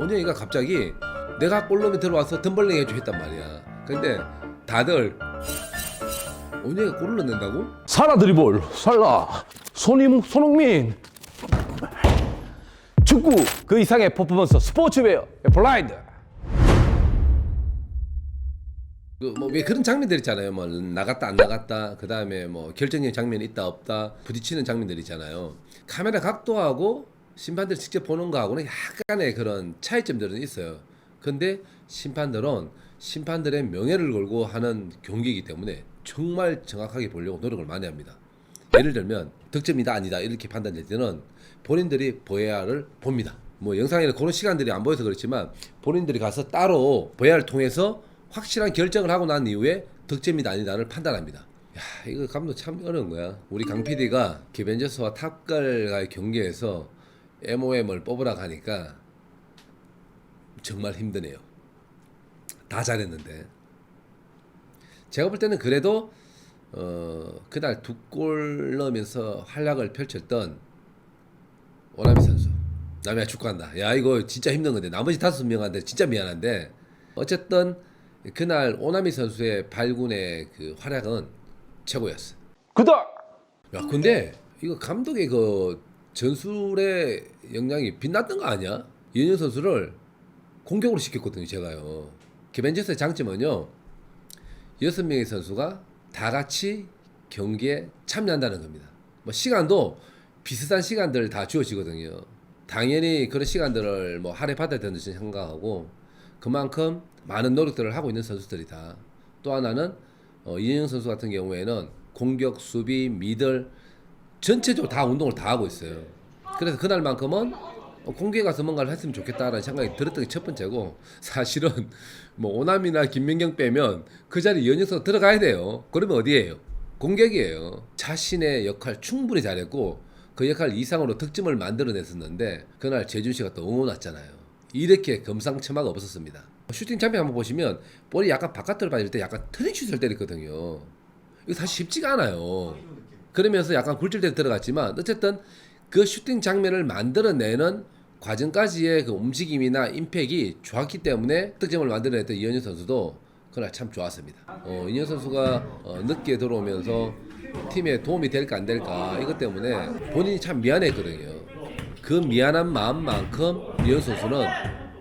원영이가 갑자기 내가 볼럼에 들어와서 덤블링 해줘 했단 말이야. 근데 다들 원영이가 골을 넣는다고? 살아 드리볼 살라 손임 손흥민 축구 그 이상의 퍼포먼스 스포츠웨어 블라인드 그 뭐 왜 그런 장면들 있잖아요. 뭐 나갔다 안 나갔다. 그 다음에 뭐 결정적인 장면이 있다 없다. 부딪히는 장면들 있잖아요. 카메라 각도하고 심판들 직접 보는 거하고는 약간의 그런 차이점들은 있어요. 근데 심판들은 심판들의 명예를 걸고 하는 경기이기 때문에 정말 정확하게 보려고 노력을 많이 합니다. 예를 들면 득점이다 아니다 이렇게 판단될 때는 본인들이 VAR을 봅니다. 뭐 영상에는 그런 시간들이 안 보여서 그렇지만 본인들이 가서 따로 VAR을 통해서 확실한 결정을 하고 난 이후에 득점이다 아니다를 판단합니다. 야 이거 감독 참 어려운 거야. 우리 강 PD가 기벤저스와 탑걸과의 경기에서 MOM을 뽑으라고 하니까 정말 힘드네요. 다 잘했는데. 제가 볼 때는 그래도 어 그날 두 골 넣으면서 활약을 펼쳤던 오나미 선수. 남이야 축구한다. 야 이거 진짜 힘든 건데. 나머지 다섯 명한테 진짜 미안한데. 어쨌든 그날 오나미 선수의 발군의 그 활약은 최고였어. 그다 야 근데 이거 감독의 그 전술의 역량이 빛났던 거 아니야? 이현영 선수를 공격으로 시켰거든요 제가요. 기벤저스의 장점은요 여섯 명의 선수가 다 같이 경기에 참여한다는 겁니다. 뭐 시간도 비슷한 시간들 다 주어지거든요. 당연히 그런 시간들을 뭐 할애 받아야 된다고 저는 생각하고 그만큼 많은 노력들을 하고 있는 선수들이다. 또 하나는 어, 이현영 선수 같은 경우에는 공격, 수비, 미들 전체적으로 다 운동을 다 하고 있어요. 그래서 그날만큼은 어, 공격에 가서 뭔가를 했으면 좋겠다라는 생각이 들었던 게 첫 번째고 사실은 뭐 오남이나 김민경 빼면 그 자리 연역선 들어가야 돼요. 그러면 어디예요? 공격이에요. 자신의 역할 충분히 잘했고 그 역할 이상으로 득점을 만들어냈었는데 그날 재준 씨가 또 응원 왔잖아요. 이렇게 금상첨화가 없었습니다. 슈팅 장면 한번 보시면 볼이 약간 바깥으로 빠질 때 약간 트릭슛을 때렸거든요. 이거 사실 쉽지가 않아요. 그러면서 약간 굴절돼 들어갔지만 어쨌든 그 슈팅 장면을 만들어내는 과정까지의 그 움직임이나 임팩이 좋았기 때문에 득점을 만들어냈던 이현유 선수도 그날 참 좋았습니다. 어, 이현유 선수가 어, 늦게 들어오면서 팀에 도움이 될까 안 될까 이것 때문에 본인이 참 미안했거든요. 그 미안한 마음만큼 이현 선수는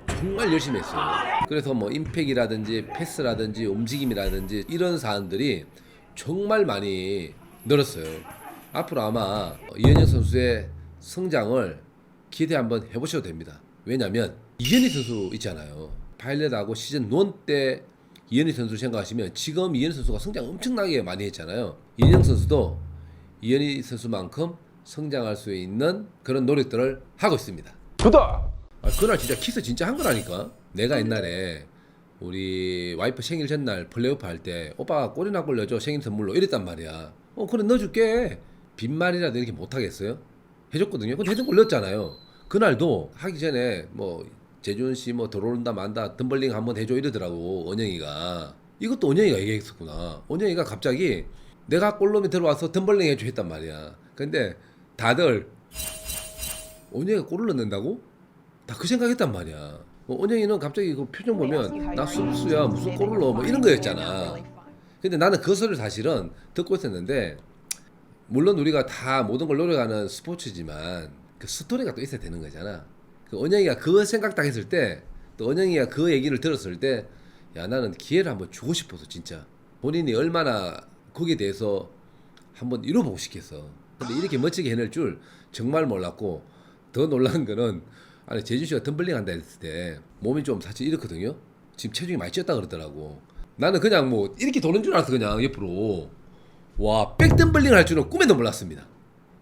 정말 열심히 했어요. 그래서 뭐 임팩이라든지 패스라든지 움직임이라든지 이런 사안들이 정말 많이 늘었어요. 앞으로 아마 이현영 선수의 성장을 기대 한번 해보셔도 됩니다. 왜냐면 이현희 선수 있잖아요. 파일럿하고 시즌 1때 이현희 선수 생각하시면 지금 이현희 선수가 성장 엄청나게 많이 했잖아요. 이현영 선수도 이현희 선수만큼 성장할 수 있는 그런 노력들을 하고 있습니다. 그다 아, 그날 진짜 키스 진짜 한 거라니까. 내가 옛날에 우리 와이프 생일 전날 플레이오프 할 때 오빠 골이나 골려줘 생일 선물로 이랬단 말이야. 어 그래 넣어줄게. 빈말이라도 이렇게 못 하겠어요? 해줬거든요. 근데 해준 골렸잖아요. 그날도 하기 전에 뭐 재준 씨뭐 들어온다 만다 덤블링 한번 해줘 이러더라고 원영이가. 이것도 원영이가 얘기했었구나. 원영이가 갑자기 내가 골룸에 들어와서 덤블링 해줘 했단 말이야. 근데 다들 원영이가 골을 넣는다고? 다 그 생각했단 말이야. 뭐 원영이는 갑자기 그 표정 보면 나 수비수야 무슨 골을 넣어 뭐 이런 거였잖아. 근데 나는 그 소리를 사실은 듣고 있었는데 물론 우리가 다 모든 걸 노력하는 스포츠지만 그 스토리가 또 있어야 되는 거잖아. 그 원영이가 그 생각 딱 했을 때또 원영이가 그 얘기를 들었을 때 야 나는 기회를 한번 주고 싶어서 진짜 본인이 얼마나 거기에 대해서 한번 이뤄보고 싶겠어. 근데 이렇게 멋지게 해낼 줄 정말 몰랐고 더 놀란 거는 아니 재준 씨가 덤블링 한다 했을 때 몸이 좀 사실 이렇거든요. 지금 체중이 많이 쪘다 그러더라고. 나는 그냥 뭐 이렇게 도는 줄 알았어 그냥 옆으로. 와 백덤블링 할 줄은 꿈에도 몰랐습니다.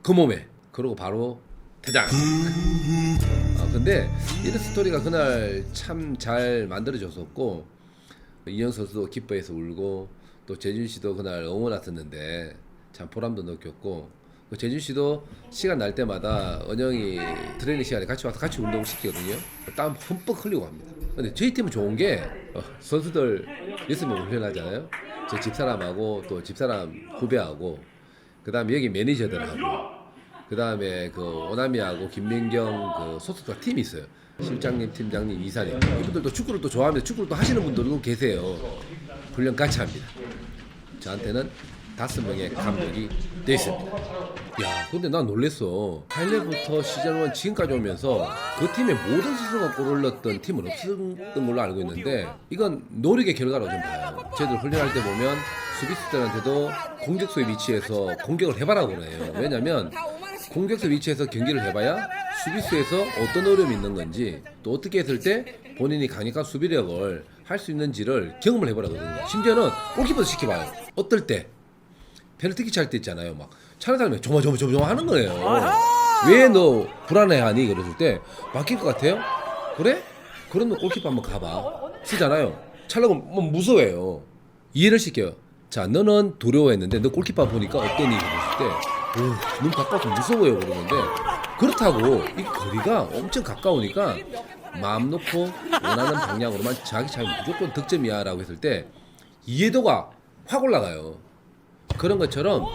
그 몸에. 그러고 바로 퇴장. 아 근데 이런 스토리가 그날 참 잘 만들어졌었고 이영 선수도 기뻐해서 울고 또 재준 씨도 그날 응원 왔었는데 참 보람도 느꼈고 그 재준 씨도 시간 날 때마다 은영이 트레이닝 시간에 같이 와서 같이 운동을 시키거든요. 땀 흠뻑 흘리고 합니다. 근데 저희 팀은 좋은 게 어, 선수들 명 훈련하잖아요. 저 집사람하고 또 집사람 후배하고 그다음에 여기 매니저들하고 그다음에 그 오나미하고 김민경 그 소속사 팀이 있어요. 실장님, 팀장님, 이사님 이분들도 축구를 또 좋아하면서 축구를 또 하시는 분들도 계세요. 훈련 같이 합니다. 저한테는 다섯 명의 감독이 돼 있습니다. 야, 근데 난 놀랬어. 하이레부터 시즌 1 지금까지 오면서 그 팀의 모든 선수가 골을 넣었던 팀은 없었던 걸로 알고 있는데 이건 노력의 결과라고 좀 봐요. 저희들 훈련할 때 보면 수비수들한테도 공격수의 위치에서 공격을 해봐라고 그래요. 왜냐면 공격수 위치에서 경기를 해봐야 수비수에서 어떤 어려움이 있는 건지 또 어떻게 했을 때 본인이 강력한 수비력을 할 수 있는지를 경험을 해보라거든요. 심지어는 골키퍼도 시켜봐요. 어떨 때 페널티킥 찰 때 있잖아요. 막 차는 사람이 조마조마조마 하는 거예요. 왜 너 불안해하니? 그랬을 때 바뀔 것 같아요? 그래? 그러면 골키퍼 한번 가봐. 쓰잖아요. 찰려고 뭐 무서워해요. 이해를 시켜요. 자, 너는 두려워했는데 너 골키퍼 보니까 어떠니? 그랬을 때, 오, 눈 가까워서 무서워요. 그러는데 그렇다고 이 거리가 엄청 가까우니까 마음 놓고 원하는 방향으로만 자기 잘 무조건 득점이야 라고 했을 때 이해도가 확 올라가요. 그런 것처럼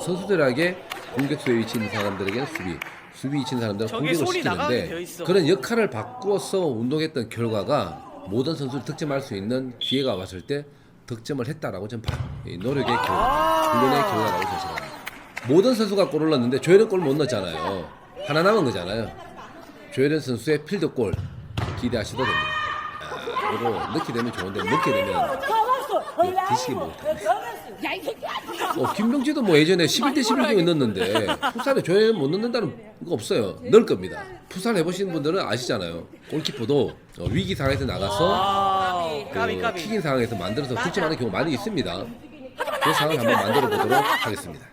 선수들에게 공격수에 위치 있는 사람들에게는 수비, 수비 위치 있는 사람들은 공격을 시키는데. 그런 역할을 바꾸어서 운동했던 결과가 모든 선수를 득점할 수 있는 기회가 왔을 때 득점을 했다라고 저는 봐요. 이 노력의 결과, 훈련의 결과라고 저는 생각합니다. 모든 선수가 골을 넣었는데 조혜련 골 못 넣었잖아요. 하나 남은 거잖아요. 조혜련 선수의 필드골 기대하셔도 됩니다. 아, 이거 넣게 되면 좋은데 넣게 되면 드시기 못합니다. 야이 새끼야! 어, 김병지도 뭐 예전에 11대 11경에 넣었는데 풋살에 조회 못 넣는다는 거 없어요. 넣을 겁니다. 풋살 해보시는 분들은 아시잖아요. 골키퍼도 어, 위기 상황에서 나가서 아, 그 까비 까비. 킥인 상황에서 만들어서 득점하는 경우 많이 있습니다. 그 상황을 한번 만들어 보도록 하겠습니다.